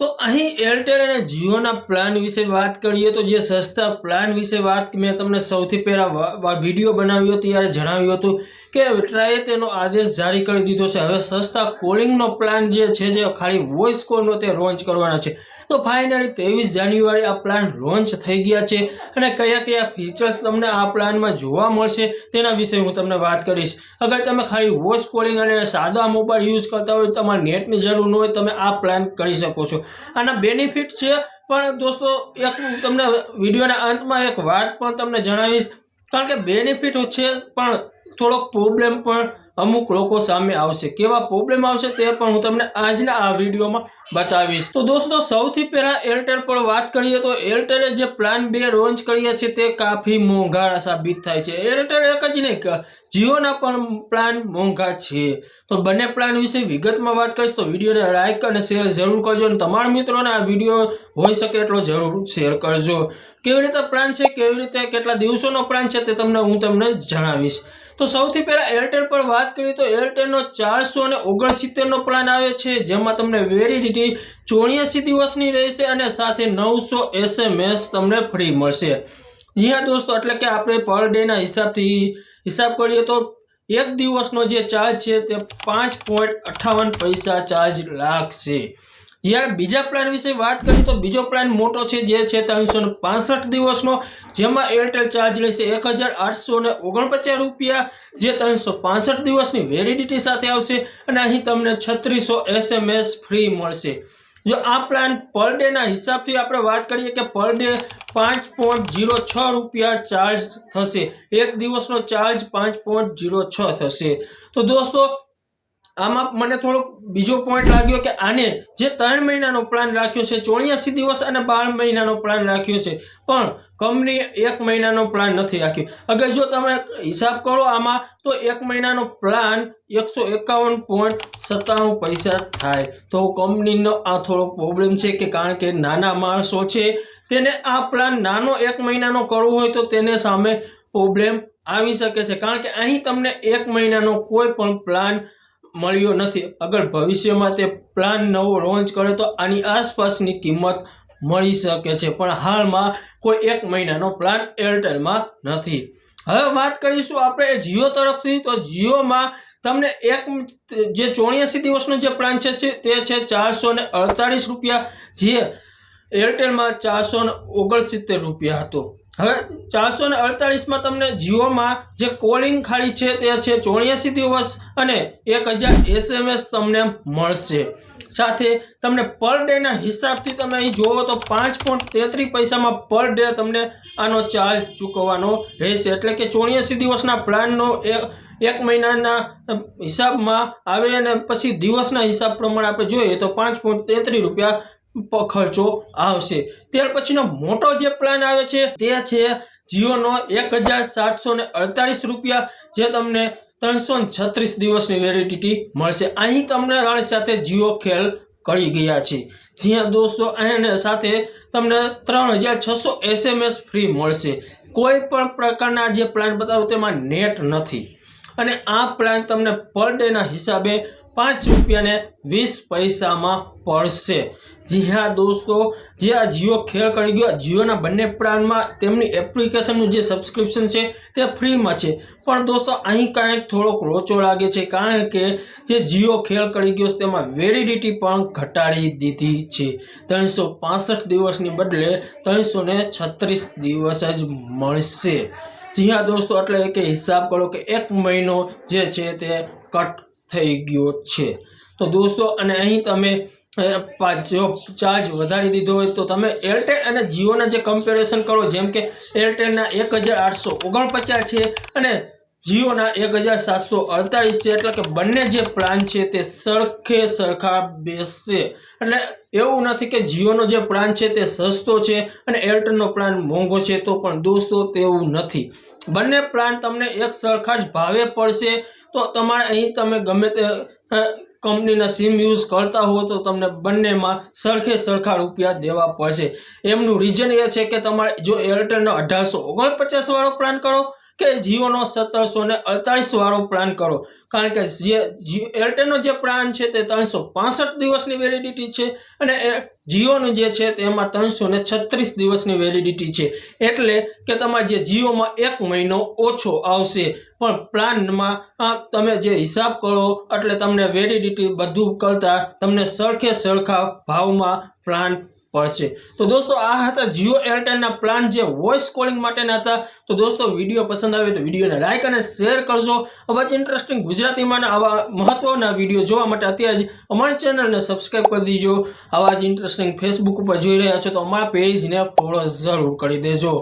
તો અહીં એરટેલ અને જીઓના પ્લાન વિશે વાત કરીએ તો જે સસ્તા પ્લાન વિશે વાત મેં તમને સૌથી પહેલાં વીડિયો બનાવ્યો ત્યારે જણાવ્યું હતું કે ટ્રાએ તેનો આદેશ જારી કરી દીધો છે. હવે સસ્તા કોલિંગનો પ્લાન જે છે, જે ખાલી વોઇસ કોલનો તે લોન્ચ કરવાના છે. તો ફાઇનલી ત્રેવીસ જાન્યુઆરી આ પ્લાન લોન્ચ થઈ ગયા છે અને કયા કયા ફીચર્સ તમને આ પ્લાનમાં જોવા મળશે તેના વિશે હું તમને વાત કરીશ. અગર તમે ખાલી વોઇસ કોલિંગ અને સાદા મોબાઈલ યુઝ કરતા હોય, તમારે નેટની જરૂર ન હોય, તમે આ પ્લાન કરી શકો છો. આના બેનિફિટ છે. પણ દોસ્તો, એક હું તમને વિડીયોના અંતમાં એક વાત પણ તમને જણાવીશ. કારણ કે બેનિફિટ છે, પણ થોડોક પ્રોબ્લેમ પણ અમુક લોકો સામે આવશે. કેવા પ્રોબ્લેમ આવશે તે પણ હું તમને આજના આ વિડીયોમાં બતાવીશ. તો દોસ્તો, સૌથી પહેલા એરટેલ પર વાત કરીએ તો એરટેલે જે પ્લાન બે લોન્ચ કરીએ છીએ તે કાફી મોંઘા સાબિત થાય છે. એરટેલ એક જ નહીં જીઓના પણ પ્લાન મોંઘા છે. તો બંને પ્લાન વિશે વિગતમાં વાત કરીશ તો વિડીયોને લાઇક અને શેર જરૂર કરજો અને તમારા મિત્રોને આ વીડિયો હોઈ શકે એટલો જરૂર શેર કરજો. કેવી રીતે પ્લાન છે, કેવી રીતે, કેટલા દિવસોનો પ્લાન છે તે તમને હું તમને જણાવીશ. તો સૌથી પહેલાં એરટેલ પર વાત કરીએ તો એરટેલનો ચારસો અને ઓગણસિત્તેરનો પ્લાન આવે છે, જેમાં તમને વેલિડિટી ચોર્યાસી દિવસની રહેશે અને સાથે નવસો એસએમએસ તમને ફ્રી મળશે. જી હા દોસ્તો, એટલે કે આપણે પર ડેના હિસાબથી હિસાબ કરીએ તો એક દિવસનો જે ચાર્જ છે તે પાંચ પોઈન્ટ અઠ્ઠાવન પૈસા ચાર્જ લાગશે. જ્યારે બીજા પ્લાન વિશે વાત કરીએ તો બીજો પ્લાન મોટો છે, જે છે ત્રણસો પાસઠ દિવસનો, જેમાં એરટેલ ચાર્જ લેશે એક હજાર આઠસો ને ઓગણપચાસ રૂપિયા, જે ત્રણસો પાસઠ દિવસની વેલિડિટી સાથે આવશે અને અહીં તમને છત્રીસો એસએમએસ ફ્રી મળશે. જો આ પ્લાન પર ડેના હિસાબથી આપણે વાત કરીએ કે પર ડે પાંચ પોઈન્ટ જીરો છ રૂપિયા ચાર્જ થશે. એક દિવસનો ચાર્જ પાંચ પોઈન્ટ જીરો છ થશે. તો દોસ્તો આમાં મને થોડોક બીજો પોઈન્ટ લાગ્યો કે આને જે ત્રણ મહિનાનો પ્લાન રાખ્યો છે, ચોર્યાસી દિવસ અને બાર મહિનાનો પ્લાન રાખ્યો છે, પણ કંપની એક મહિનાનો પ્લાન નથી રાખ્યો. અગર જો તમે હિસાબ કરો આમાં, તો એક મહિનાનો પ્લાન એકસો એકાવન પોઈન્ટ સત્તાણું પૈસા થાય. તો કંપનીનો આ થોડો પ્રોબ્લેમ છે કે કારણ કે નાના માણસો છે, તેને આ પ્લાન નાનો એક મહિનાનો કરવો હોય તો તેને સામે પ્રોબ્લેમ આવી શકે છે. કારણ કે અહીં તમને એક મહિનાનો કોઈ પણ પ્લાન મળ્યો નથી. અગર ભવિષ્યમાં તે પ્લાન નવો લોન્ચ કરે તો આની આસપાસની કિંમત મળી શકે છે. પણ હાલમાં કોઈ એક મહિનાનો પ્લાન એરટેલમાં નથી. હવે વાત કરીશું આપણે જીઓ તરફથી. તો જીઓમાં તમને એક જે ચોર્યાસી દિવસનો જે પ્લાન છે, તે છે ચારસો ને અડતાળીસ રૂપિયા. જે એરટેલમાં ચારસો ને ઓગણસિત્તેર રૂપિયા હતો. હવે ચારસો ને અડતાળીસમાં તમને જીઓમાં જે કોલિંગ ખાલી છે તે છે ચોર્યાસી દિવસ અને એક હજાર એસએમએસ તમને મળશે. સાથે તમને પર ડેના હિસાબથી તમે અહીં જુઓ તો પાંચ પોઈન્ટ તેત્રીસ પૈસામાં પર ડે તમને આનો ચાર્જ ચૂકવવાનો રહેશે. એટલે કે ચોર્યાસી દિવસના પ્લાનનો એક મહિનાના હિસાબમાં આવે અને પછી દિવસના હિસાબ પ્રમાણે આપણે જોઈએ તો પાંચ પોઈન્ટ તેત્રીસ રૂપિયા ખર્ચો આવશે. ત્યાર પછીનો મોટો જે પ્લાન આવે છે તે છે જીઓનો એક હજાર સાતસો ને અડતાલીસ રૂપિયા, જે તમને ત્રણસો છત્રીસ દિવસની વેલિડિટી મળશે. અહીં તમને રાણી સાથે જીઓ ખેલ કરી ગયા છે. જ્યાં દોસ્તો અહીં સાથે તમને ત્રણ હજાર છસો એસએમએસ ફ્રી મળશે. કોઈ પણ પ્રકારના જે પ્લાન બતાવું તેમાં નેટ નથી. અને આ પ્લાન તમને પર ડેના હિસાબે પાંચ રૂપિયાને વીસ પૈસામાં પડશે. જી હા દોસ્તો, જે આ જીઓ ખેલ કરી ગયો જીઓના બંને પ્લાનમાં તેમની એપ્લિકેશનનું જે સબસ્ક્રિપ્શન છે તે ફ્રીમાં છે. પણ દોસ્તો, અહીં કાંઈક થોડોક રોચો લાગે છે, કારણ કે જે જીઓ ખેલ કરી ગયો તેમાં વેલિડિટી પણ ઘટાડી દીધી છે. ત્રણસો પાસઠ દિવસની બદલે ત્રણસો છત્રીસ દિવસ જ મળશે. જી હા દોસ્તો, એટલે કે હિસાબ કરો કે એક મહિનો જે છે તે કટ થઈ ગયો છે. તો દોસ્તો, અને અહીં તમે જો ચાર્જ વધારી દીધો હોય તો તમે એરટેલ અને જીઓના જે કમ્પેરિઝન કરો, જેમ કે એરટેલના એક હજાર આઠસો ઓગણપચાસ છે અને જીઓના એક હજાર સાતસો અડતાલીસ છે, એટલે કે બંને જે પ્લાન છે તે સરખે સરખા બેસશે. એટલે એવું નથી કે જીઓનો જે પ્લાન છે તે સસ્તો છે અને એરટેલનો પ્લાન મોંઘો છે, તો પણ દોસ્તો તેવું નથી. બંને પ્લાન તમને એક સરખા જ ભાવે પડશે. તો તમારે અહીં તમે ગમે તે કંપનીના સિમ યુઝ કરતા હો, તો તમને બંનેમાં સરખે સરખા રૂપિયા દેવા પડશે. એમનું રીઝન એ છે કે તમારે જો એરટેલનો અઢારસો ઓગણપચાસવાળો પ્લાન કરો કે જીઓનો સત્તરસો ને અડતાલીસ વાળો પ્લાન કરો. કારણ કે જે એરટેલનો જે પ્લાન છે તે ત્રણસો પાસઠ દિવસની વેલિડિટી છે અને જીઓનું જે છે તેમાં ત્રણસો ને છત્રીસ દિવસની વેલિડિટી છે. એટલે કે તમારે જે જીઓમાં એક મહિનો ઓછો આવશે. પણ પ્લાનમાં, આ તમે જે હિસાબ કરો, એટલે તમને વેલિડિટી બધું કરતાં તમને સરખે સરખા ભાવમાં પ્લાન પડશે. તો દોસ્તો, આ હતા જીઓ એરટેલના પ્લાન જે વોઇસ કોલિંગ માટેના હતા. તો દોસ્તો, વીડિયો પસંદ આવે તો વિડીયોને લાઇક અને શેર કરશો આવા જ ઇન્ટરેસ્ટિંગ ગુજરાતીમાં આવા મહત્વના વીડિયો જોવા માટે અત્યારે જ અમારી ચેનલને સબસ્ક્રાઈબ કરી દીજો. આવા જ ઇન્ટરેસ્ટિંગ ફેસબુક ઉપર જોઈ રહ્યા છો તો અમારા પેજને ફોલો જરૂર કરી દેજો.